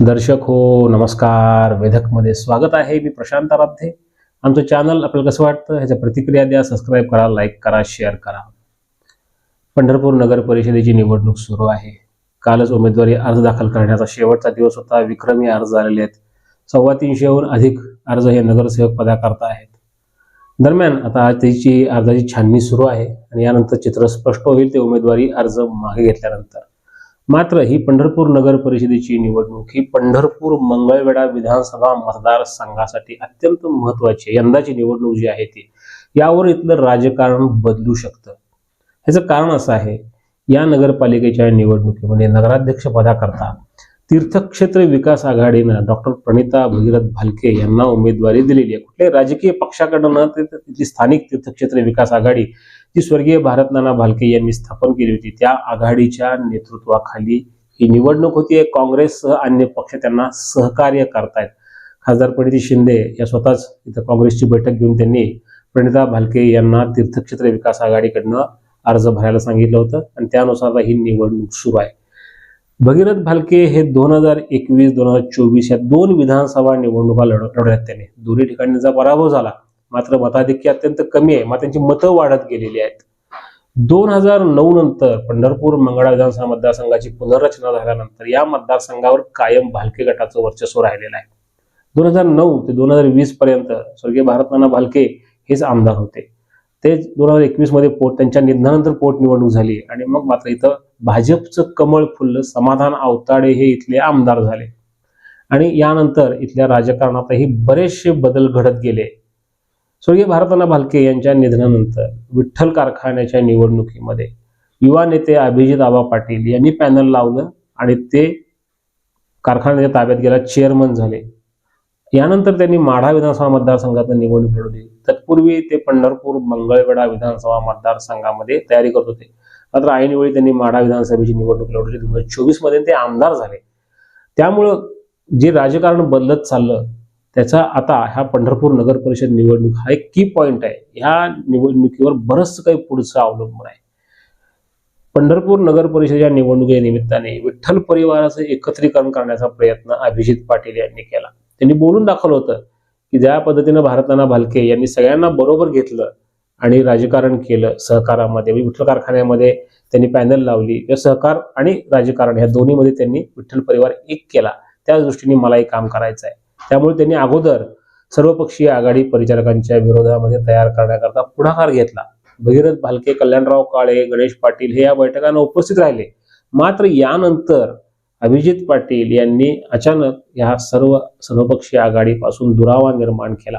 दर्शक हो नमस्कार. वेधकमध्ये स्वागत आहे. मी प्रशांत आराध्ये. आमचं चॅनल आपल्याला कसं वाटतं? ह्याच्या प्रतिक्रिया द्या सबस्क्राईब करा लाईक करा शेअर करा. पंढरपूर नगर परिषदेची निवडणूक सुरू आहे. कालच उमेदवारी अर्ज दाखल करण्याचा शेवटचा दिवस होता. विक्रमी अर्ज आलेले आहेत. सव्वा तीनशेहून अधिक अर्ज हे नगरसेवक पदाकरता आहेत. दरम्यान आता आज त्याची अर्जाची छाननी सुरू आहे आणि यानंतर चित्र स्पष्ट होईल. ते उमेदवारी अर्ज मागे घेतल्यानंतर. मात्र ही पंढरपूर नगर परिषदेची निवडणूक ही पंढरपूर मंगळवेढा विधानसभा मतदारसंघासाठी अत्यंत महत्वाची आहे. यंदाची निवडणूक जी आहे ती यावर इथलं राजकारण बदलू शकतं. ह्याचं कारण असं आहे या नगरपालिकेच्या निवडणुकीमध्ये नगराध्यक्ष पदाकरता तीर्थक्षेत्र विकास आघाडीनं डॉक्टर प्रणिता भगीरथ भालके यांना उमेदवारी दिलेली आहे. कुठल्याही राजकीय पक्षाकडनं तिथली स्थानिक तीर्थक्षेत्र विकास आघाडी जी स्वर्गीय भारत नाना भालके यांनी स्थापन केली होती त्या आघाडीच्या नेतृत्वाखाली ही निवडणूक होती. काँग्रेससह अन्य पक्ष त्यांना सहकार्य करतायत. खासदार प्रणिती शिंदे या स्वतःच इथं काँग्रेसची बैठक घेऊन त्यांनी प्रणिता भालके यांना तीर्थक्षेत्र विकास आघाडीकडनं अर्ज भरायला सांगितलं होतं आणि त्यानुसार ही निवडणूक सुरू आहे. भगीरथ भालके हे दोन हजार एकवीस दोन हजार चोवीस या दोन विधानसभा निवडणुका लढ लढवल्यात त्यांनी दोन्ही ठिकाणी पराभव झाला. मात्र मताधिक्य अत्यंत कमी आहे. मात्र त्यांची मतं वाढत गेलेली आहेत. दोन हजार नऊ नंतर पंढरपूर मंगळा विधानसभा मतदारसंघाची पुनर्रचना झाल्यानंतर या मतदारसंघावर कायम भालके गटाचं वर्चस्व राहिलेलं आहे. दोन हजार नऊ ते दोन हजार वीस पर्यंत स्वर्गीय भारतनाना भालके हेच आमदार होते. ते दोन हजार एकवीसमध्ये पोट त्यांच्या निधनानंतर पोटनिवडणूक झाली आणि मग मात्र इथं भाजपचं कमळ फुललं समाधान आवताडे हे इथले आमदार झाले. आणि यानंतर इथल्या राजकारणातही बरेचसे बदल घडत गेले. स्वर्गीय भारताना भालके यांच्या निधनानंतर विठ्ठल कारखान्याच्या निवडणुकीमध्ये युवा नेते अभिजित आबा पाटील यांनी पॅनल लावलं आणि ते कारखान्याच्या ताब्यात गेला चेअरमन झाले. यानंतर त्यांनी माढा विधानसभा मतदारसंघातून निवडणूक लढवली. तत्पूर्वी ते पंढरपूर मंगळवेढा विधानसभा मतदारसंघामध्ये तयारी करत होते. मात्र ऐनवेळी त्यांनी माढा विधानसभेची निवडणूक लढवली. दोन हजार चोवीसमध्ये ते आमदार झाले. त्यामुळं जे राजकारण बदलत चाललं त्याचा आता ह्या पंढरपूर नगर परिषद निवडणूक हा एक की पॉइंट आहे. ह्या निवडणुकीवर बरंच काही पुढचं अवलंबून आहे. पंढरपूर नगर परिषदेच्या निवडणुकी निमित्ताने विठ्ठल परिवाराचं एकत्रीकरण करण्याचा प्रयत्न अभिजित पाटील यांनी केला. त्यांनी बोलून दाखवलं होतं की ज्या पद्धतीनं भारताना भालके यांनी सगळ्यांना बरोबर घेतलं आणि राजकारण केलं सहकारामध्ये म्हणजे विठ्ठल कारखान्यामध्ये त्यांनी पॅनल लावली. किंवा सहकार आणि राजकारण ह्या दोन्हीमध्ये त्यांनी विठ्ठल परिवार एक केला. त्याच दृष्टीने मलाही काम करायचं आहे त्यामुळे त्यांनी अगोदर सर्वपक्षीय आघाडी परिचारकांच्या विरोधामध्ये तयार करण्याकरता पुढाकार घेतला. भगीरथ भालके कल्याणराव काळे गणेश पाटील हे या बैठकांना उपस्थित राहिले. मात्र यानंतर अभिजित पाटील यांनी अचानक या सर्व सर्वपक्षीय आघाडीपासून दुरावा निर्माण केला.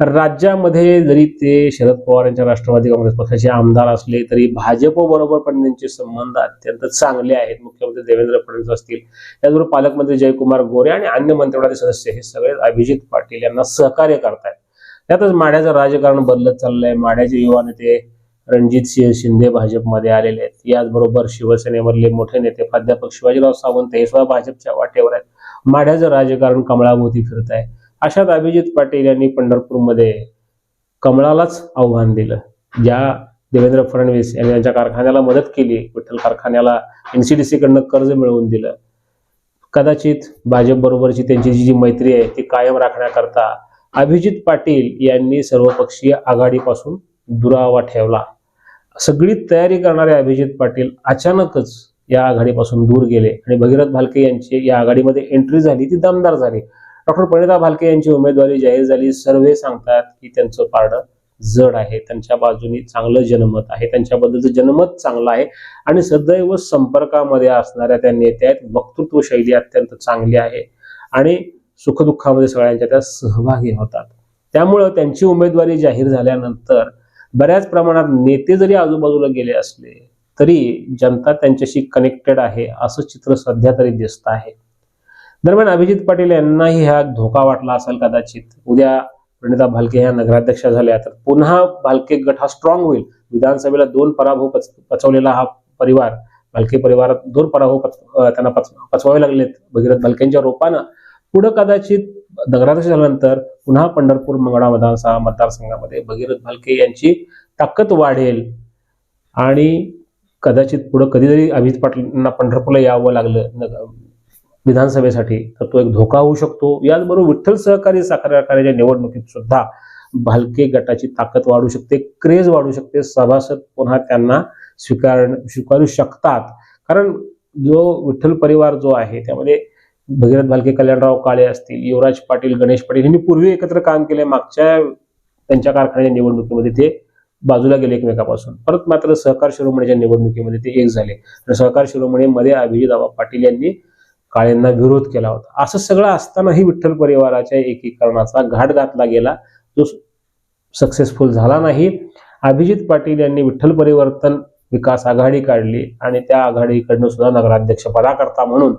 राज्यामध्ये जरी ते शरद पवार यांच्या राष्ट्रवादी काँग्रेस पक्षाचे आमदार असले तरी भाजप बरोबर पण त्यांचे संबंध अत्यंत चांगले आहेत. मुख्यमंत्री देवेंद्र फडणवीस असतील त्याचबरोबर पालकमंत्री जयकुमार गोरे आणि अन्य मंत्रिमंडळाचे सदस्य हे सगळे अभिजित पाटील यांना सहकार्य करतायत. त्यातच माढ्याचं राजकारण बदलत चाललंय. माढ्याचे युवा नेते रणजित सिंह शिंदे भाजपमध्ये आलेले आहेत. याचबरोबर शिवसेनेमधले मोठे नेते प्राध्यापक शिवाजीराव सावंत हे सुद्धा भाजपच्या वाटेवर आहेत. माढ्याचं राजकारण कमळाभोवती फिरत आहे. अशात अभिजित पाटील यांनी पंढरपूरमध्ये कमळालाच आव्हान दिलं. ज्या देवेंद्र फडणवीस यांनी त्यांच्या कारखान्याला मदत केली विठ्ठल कारखान्याला एनसीडीसी कडनं कर्ज मिळवून दिलं. कदाचित भाजप बरोबरची त्यांची जी जी मैत्री आहे ती कायम राखण्याकरता अभिजित पाटील यांनी सर्वपक्षीय आघाडीपासून दुरावा ठेवला. सगळी तयारी करणारे अभिजित पाटील अचानकच या आघाडीपासून दूर गेले आणि भगीरथ भालके यांची या आघाडीमध्ये एंट्री झाली ती दमदार झाली. डॉक्टर प्रणिता भालके यांची उमेदवारी जाहीर झाली. सर्वे सांगतात की त्यांचं पारडं जड आहे. त्यांच्या बाजूनी चांगलं जनमत आहे. त्यांच्याबद्दलचं जनमत चांगलं आहे. आणि सदैव संपर्कामध्ये असणाऱ्या त्या नेत्या आहेत. वक्तृत्व शैली अत्यंत चांगली आहे. आणि सुखदुःखामध्ये सगळ्यांच्या त्या सहभागी होतात. त्यामुळं त्यांची उमेदवारी जाहीर झाल्यानंतर बऱ्याच प्रमाणात नेते जरी आजूबाजूला गेले असले तरी जनता त्यांच्याशी कनेक्टेड आहे. असं चित्र सध्या तरी दिसत आहे. दरम्यान अभिजित पाटील यांनाही हा धोका वाटला असेल कदाचित. उद्या प्रणिता भालके ह्या नगराध्यक्षा झाल्या तर पुन्हा भालके गट हा स्ट्रॉंग होईल. विधानसभेला दोन पराभव पच पचवलेला हा परिवार भालके परिवारात दोन पराभव पच त्यांना पच पचवावे लागलेत. भगीरथ भालकेंच्या रोपानं. पुढं कदाचित नगराध्यक्ष झाल्यानंतर पुन्हा पंढरपूर मंगळा विधानसभा मतदारसंघामध्ये भगीरथ भालके यांची ताकद वाढेल. आणि कदाचित पुढं कधीतरी अभिजित पाटलांना पंढरपूरला यावं लागलं विधानसभेसाठी तर तो एक धोका होऊ शकतो. याचबरोबर विठ्ठल सहकारी साखर कारखान्याच्या निवडणुकीत सुद्धा भालके गटाची ताकद वाढू शकते क्रेज वाढू शकते. सभासद पुन्हा त्यांना स्वीकार स्वीकारू शकतात. कारण जो विठ्ठल परिवार जो आहे त्यामध्ये भगीरथ भालके कल्याणराव काळे असतील युवराज पाटील गणेश पाटील यांनी पूर्वी एकत्र काम केले. मागच्या त्यांच्या कारखान्याच्या निवडणुकीमध्ये ते बाजूला गेले एकमेकापासून. परत मात्र सहकार शिरोमणीच्या निवडणुकीमध्ये ते एक झाले. तर सहकार शिरोमणीमध्ये अभिजित आबा पाटील यांनी काळेंना विरोध केला होता. असं सगळं असतानाही विठ्ठल परिवाराच्या एकीकरणाचा घाट घातला गेला. जो सक्सेसफुल झाला नाही. अभिजित पाटील यांनी विठ्ठल परिवर्तन विकास आघाडी काढली आणि त्या आघाडीकडनं सुद्धा नगराध्यक्ष पदाकरता म्हणून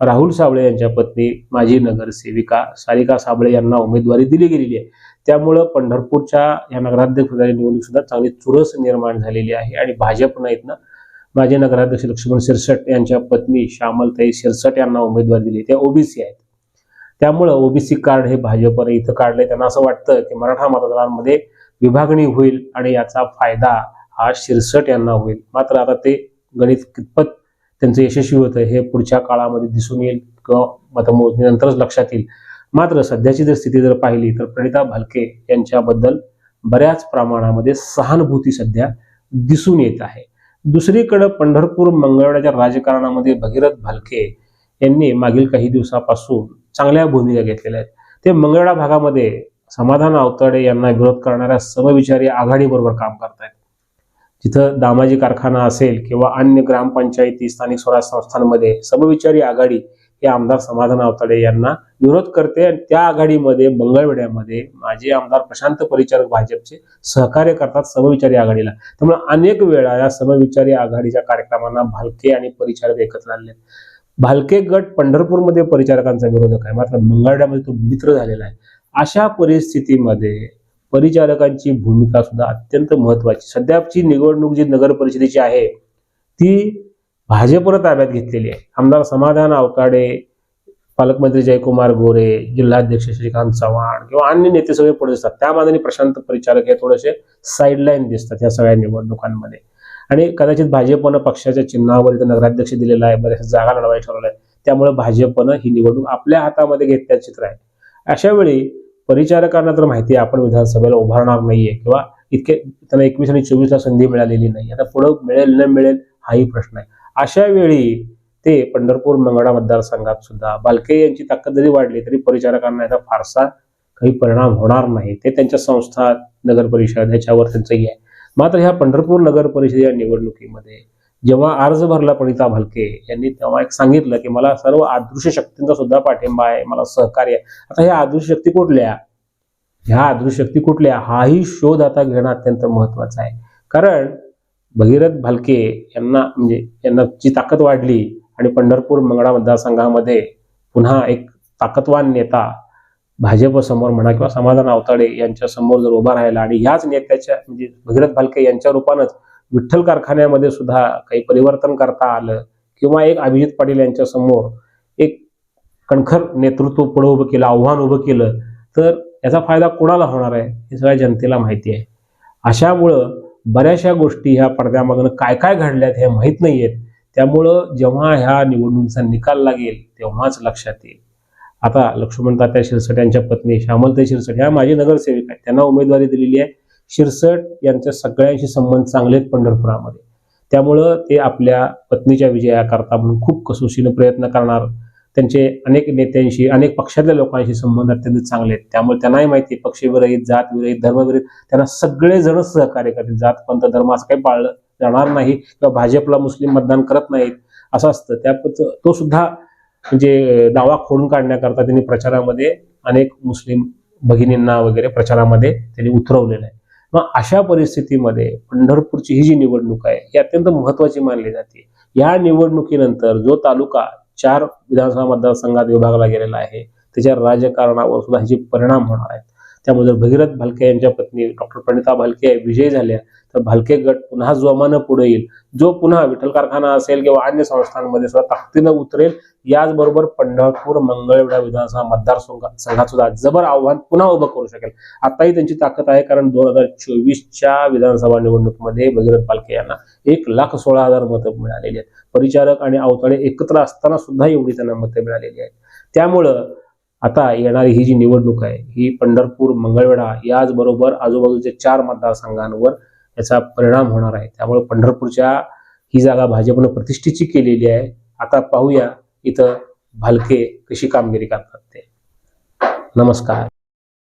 राहुल साबळे यांच्या पत्नी माजी नगरसेविका सारिका साबळे यांना उमेदवारी दिली गेलेली आहे. त्यामुळं पंढरपूरच्या या नगराध्यक्षपदाची निवडणूक सुद्धा चांगली चुरस निर्माण झालेली आहे आणि भाजपनं इथनं माजी नगराध्यक्ष लक्ष्मण शिरसट यांच्या पत्नी श्यामलताई शिरसट यांना उमेदवारी दिली. त्या ओबीसी आहेत. त्यामुळं ओबीसी कार्ड हे भाजपने इथं काढले त्यांना असं वाटतं की मराठा मतदारांमध्ये विभागणी होईल आणि याचा फायदा हा शिरसट यांना होईल. मात्र आता ते गणित कितपत त्यांचं यशस्वी होतं हे पुढच्या काळामध्ये दिसून येईल किंवा मतमोजणीनंतरच लक्षात येईल. मात्र सध्याची जर स्थिती जर पाहिली तर प्रणिता भालके यांच्याबद्दल बऱ्याच प्रमाणामध्ये सहानुभूती सध्या दिसून येत आहे. दुसरीकडे पंढरपूर मंगळवेढ्याच्या राजकारणामध्ये भगीरथ भालके यांनी मागील काही दिवसापासून चांगल्या भूमिका घेतलेल्या आहेत. ते मंगळवेढा भागामध्ये समाधान आवताडे यांना विरोध करणाऱ्या समविचारी आघाडीबरोबर काम करतायत. जिथं दामाजी कारखाना असेल किंवा अन्य ग्रामपंचायती स्थानिक स्वराज संस्थांमध्ये समविचारी आघाडी हे आमदार समाधान आवताडे यांना विरोध करते आणि त्या आघाडीमध्ये मंगळवेढ्यामध्ये माझे आमदार प्रशांत परिचारक भाजपचे सहकार्य करतात समविचारी आघाडीला. त्यामुळे अनेक वेळा या समविचारी आघाडीच्या कार्यक्रमांना भालके आणि परिचारक एकत्र आले भालके गट पंढरपूरमध्ये परिचारकांचा विरोधक आहे. मात्र मंगळवेड्यामध्ये तो मित्र झालेला आहे. अशा परिस्थितीमध्ये परिचारकांची भूमिका सुद्धा अत्यंत महत्वाची सध्याची निवडणूक जी नगर परिषदेची आहे ती भाजपनं ताब्यात घेतलेली आहे. आमदार समाधान अवकाडे पालकमंत्री जयकुमार गोरे जिल्हाध्यक्ष श्रीकांत चव्हाण किंवा अन्य नेते सगळे पुढे दिसतात. त्या मानाने प्रशांत परिचारक हे थोडेसे साईडलाईन दिसतात या सगळ्या निवडणुकांमध्ये. आणि कदाचित भाजपनं पक्षाच्या चिन्हावर इथं नगराध्यक्ष दिलेला आहे बऱ्याच जागा लढवाय ठरवल्या आहे त्यामुळे भाजपनं ही निवडणूक आपल्या हातामध्ये घेतल्याचं चित्र आहे. अशा वेळी परिचारकांना तर माहिती आहे आपण विधानसभेला उभारणार नाहीये किंवा इतके त्यांना एकवीस आणि चोवीसला संधी मिळालेली नाही आता पुढं मिळेल न मिळेल हाही प्रश्न आहे. अशा वेळी ते पंढरपूर मंगळा मतदारसंघात सुद्धा बालके यांची ताकद जरी वाढली तरी परिचारकांना याचा फारसा काही परिणाम होणार नाही. ते त्यांच्या संस्था नगर परिषद ह्याच्यावर त्यांचंही आहे. मात्र ह्या पंढरपूर नगर परिषद या निवडणुकीमध्ये जेव्हा अर्ज भरला प्रणिता भालके यांनी तेव्हा एक सांगितलं की मला सर्व अदृश्य शक्तींचा सुद्धा पाठिंबा आहे मला सहकार्य आहे. आता ह्या अदृश्य शक्ती कुठल्या? ह्या अदृश्य शक्ती कुठल्या? हाही शोध आता घेणं अत्यंत महत्त्वाचा आहे. कारण भगीरथ भालके यांना म्हणजे यांना जी ताकद वाढली आणि पंढरपूर मंगळा मतदारसंघामध्ये पुन्हा एक ताकदवान नेता भाजप समोर म्हणा किंवा समाधान अवताडे यांच्या समोर जर उभा राहिला आणि ह्याच नेत्याच्या म्हणजे भगीरथ भालके यांच्या रूपानंच विठ्ठल कारखान्यामध्ये सुद्धा काही परिवर्तन करता आलं किंवा एक अभिजित पाटील यांच्या समोर एक कणखर नेतृत्व पुढे उभं केलं आव्हान उभं केलं तर याचा फायदा कोणाला होणार आहे हे सगळ्या जनतेला माहिती आहे. अशामुळं बऱ्याचशा गोष्टी ह्या पडद्यामागनं काय काय घडल्यात हे माहीत नाहीयेत. त्यामुळं जेव्हा ह्या निवडणुकीचा निकाल लागेल तेव्हाच लक्षात येईल. आता लक्ष्मण तात्या शिरसट यांच्या पत्नी श्यामलताई शिरसट ह्या माझी नगरसेविका आहेत. त्यांना उमेदवारी दिलेली आहे. शिरसट यांच्या सगळ्यांशी संबंध चांगले आहेत पंढरपुरामध्ये. त्यामुळं ते आपल्या पत्नीच्या विजयाकरता म्हणून खूप कसोशीनं प्रयत्न करणार. त्यांचे अनेक नेत्यांशी अनेक पक्षातल्या लोकांशी संबंध अत्यंत चांगले आहेत. त्यामुळे त्यांनाही माहिती आहे, पक्षविरहित जात विरहित धर्मविरहित त्यांना सगळेजण सहकार्य करतील. जात पंथ धर्म असं काही पाळलं जाणार नाही किंवा भाजपला मुस्लिम मतदान करत नाहीत असं असतं. त्या तो सुद्धा म्हणजे दावा खोडून काढण्याकरता त्यांनी प्रचारामध्ये अनेक मुस्लिम भगिनींना वगैरे प्रचारामध्ये त्यांनी उतरवलेलं आहे. मग अशा परिस्थितीमध्ये पंढरपूरची ही जी निवडणूक आहे ही अत्यंत महत्वाची मानली जाते. या निवडणुकीनंतर जो तालुका चार विधानसभा मतदारसंघात विभागला गेलेला आहे. त्याच्या राजकारणावर सुद्धा ह्याचे परिणाम होणार आहेत. त्यामध्ये भगीरथ भालके यांच्या पत्नी डॉक्टर प्रणिता भालके विजयी झाल्या. तर भालके गट पुन्हा जोमानं पुढे येईल. जो पुन्हा विठ्ठल कारखाना असेल किंवा अन्य संस्थांमध्ये सुद्धा ताकदीनं उतरेल याचबरोबर पंढरपूर मंगळवेढा विधानसभा मतदारसंघ संघात सुद्धा जबर आव्हान पुन्हा उभं करू शकेल. आताही त्यांची ताकद आहे कारण दोन हजार चोवीसच्या विधानसभा निवडणुकीमध्ये भगीरथ पालके यांना एक लाख सोळा हजार मतं मिळालेली आहेत. परिचारक आणि अवताळे एकत्र असताना सुद्धा एवढी त्यांना मतं मिळालेली आहेत. त्यामुळं आता येणारी ही जी निवडणूक आहे ही पंढरपूर मंगळवेढा याचबरोबर आजूबाजूच्या चार मतदारसंघांवर याचा परिणाम होणार आहे. त्यामुळे पंढरपूरच्या ही जागा भाजपनं प्रतिष्ठेची केलेली आहे. आता पाहूया इथं भालके कशी कामगिरी करतात ते. नमस्कार.